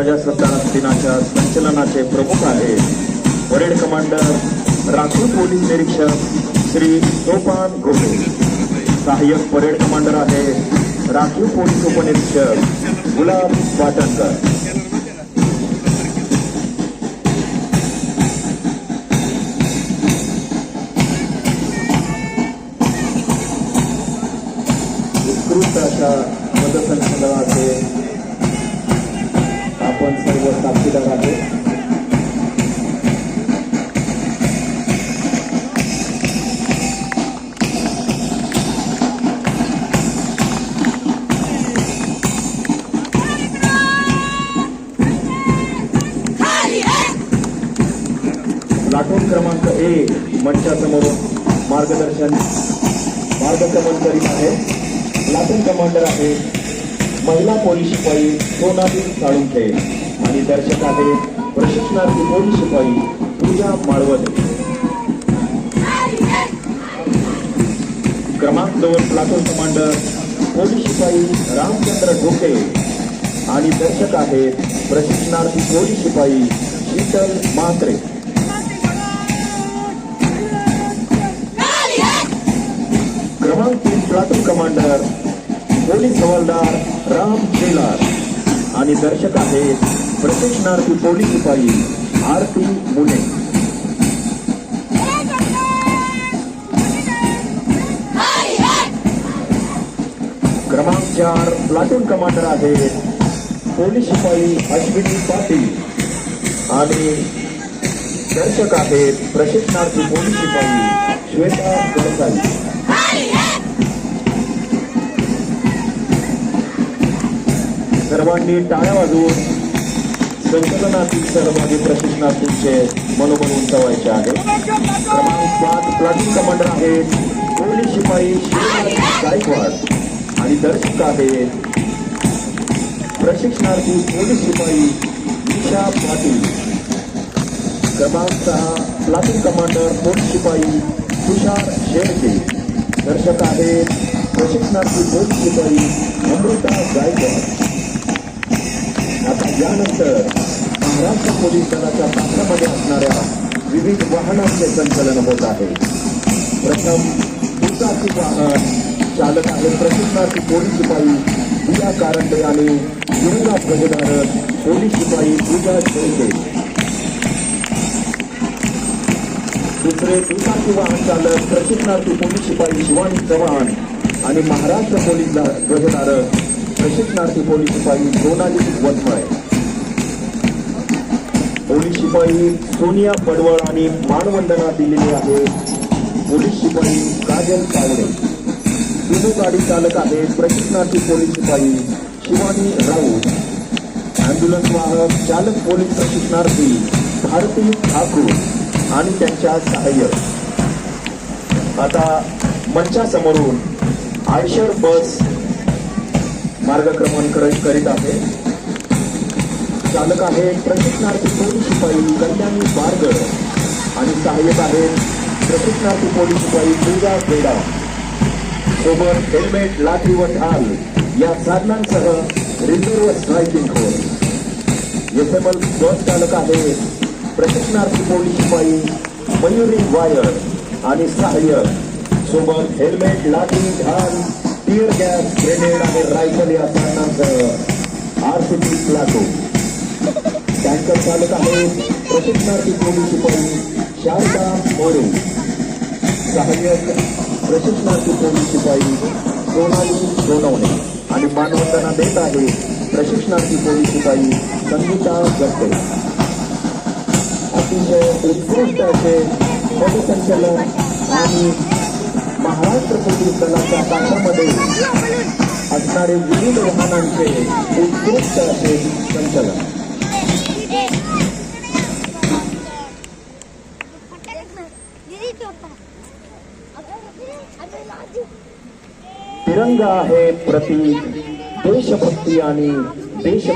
प्रजासत्ताक दिनाच्या संचलनाचे प्रमुख आहेत परेड कमांडर राखीव पोलीस निरीक्षक श्री सोपान घोटे सहाय्यक परेड कमांडर आहे राखीव पोलीस उपनिरीक्षक गुलाब पाटणकर उत्कृष्ट अशा मदत आठवण क्रमांक एक मंचासमोर मार्गदर्शन मार्गक्रमण करीत आहे. लाटून कमांडर आहे महिला पोलीस शिपाई सोनाली साळुंखे. आणि दर्शक आहे प्रशिक्षणार्थी पोलीस शिपाई पूजा माळवत. क्रमांक दोन प्लाटून कमांडर पोलीस शिपाई रामचंद्र ढोके. आणि दर्शक आहेत प्रशिक्षणार्थी पोलीस शिपाई शीतल म्हात्रे कमांडर पोलीस हवालदार राम शेलार आणि दर्शक आहेत प्रशिक्षणार्थी पोलीस शिपाई आरती मुने. क्रमांक चार प्लाटून कमांडर आहेत पोलीस शिपाई अश्विनी पाटील. आणि दर्शक आहेत प्रशिक्षणार्थी पोलीस शिपाई श्वेता गडसाई सर्वांनी टाळ्या वाजवून संकलनातील सहभागी प्रशिक्षणार्थींचे मनोबल उंचावायचे आहे. क्रमांक पाच प्लाटून कमांडर आहेत. पोलीस शिपाई गायकवाड आणि दर्शक आहेत. प्रशिक्षणार्थी पोलीस शिपाई ईशा पाटील. क्रमांक सहा प्लाटून कमांडर पोलीस शिपाई तुषार शेळके. दर्शक आहेत. प्रशिक्षणार्थी पोलीस शिपाई अमृता गायकवाड. यानंतर महाराष्ट्र पोलीस दलाच्या ताफ्यामध्ये असणाऱ्या विविध वाहनांचे संचलन होत आहे. प्रथम दुचाकी वाहन चालक आहे प्रशिक्षणार्थी पोलीस शिपाई दिया कारंडे आणि युवा ध्वजधारक पोलीस शिपाई पूजा शेळके. दुसरे दुचाकी वाहन चालक प्रशिक्षणार्थी पोलीस शिपाई शिवानी चव्हाण आणि महाराष्ट्र पोलीस ध्वजधारक प्रशिक्षणार्थी पोलीस शिपाई सोनाली वनमय पोलीस शिपाई सोनिया पडवळ आणि मानवंदना दिलेली आहे. पोलीस शिपाई काजल कावडे. सुमो गाडी चालक आहे. प्रशिक्षणार्थी पोलीस शिपाई शिवानी राऊत. अँब्युलन्स वाहक चालक पोलीस प्रशिक्षणार्थी भारती ठाकूर आणि त्यांच्या सहाय्यक. आता मंचासमोरून आयशर बस मार्गक्रमण कर- करीत आहे. चालक आहे प्रशिक्षणार्थी पोलीस शिपाई कल्याणी बारगड आणि सहाय्यक आहेत प्रशिक्षणार्थी पोलीस शिपाई पूजा बेडा. सोबत हेल्मेट लाठी व ढाल या साधनांसह reserve striking force S M L bus चालक आहेत प्रशिक्षणार्थी पोलीस शिपाई मयुरी वायर आणि सहाय्यक. सोबत हेल्मेट लाठी ढाल टीअर गॅस ग्रेनेड आणि रायफल या साधनांसह आर सी पी प्लाटो संचालक चालक आहे प्रशिक्षणार्थी पोलीस शिपाई शारदा मोरे. सहाय्यक प्रशिक्षणार्थी पोलीस शिपाई सोनाली सोनवणे. आणि मानवंदना देत आहे प्रशिक्षणार्थी पोलीस शिपाई संगीता गट्टे अतिशय उत्कृष्ट असे पदसंचलन आणि महाराष्ट्र पोलीस दलाच्या ताफ्यामध्ये असणारे विविध वाहनांचे उत्कृष्ट असे संचलन. तिरंगा आहे प्रतीक देशभक्ती आणि देश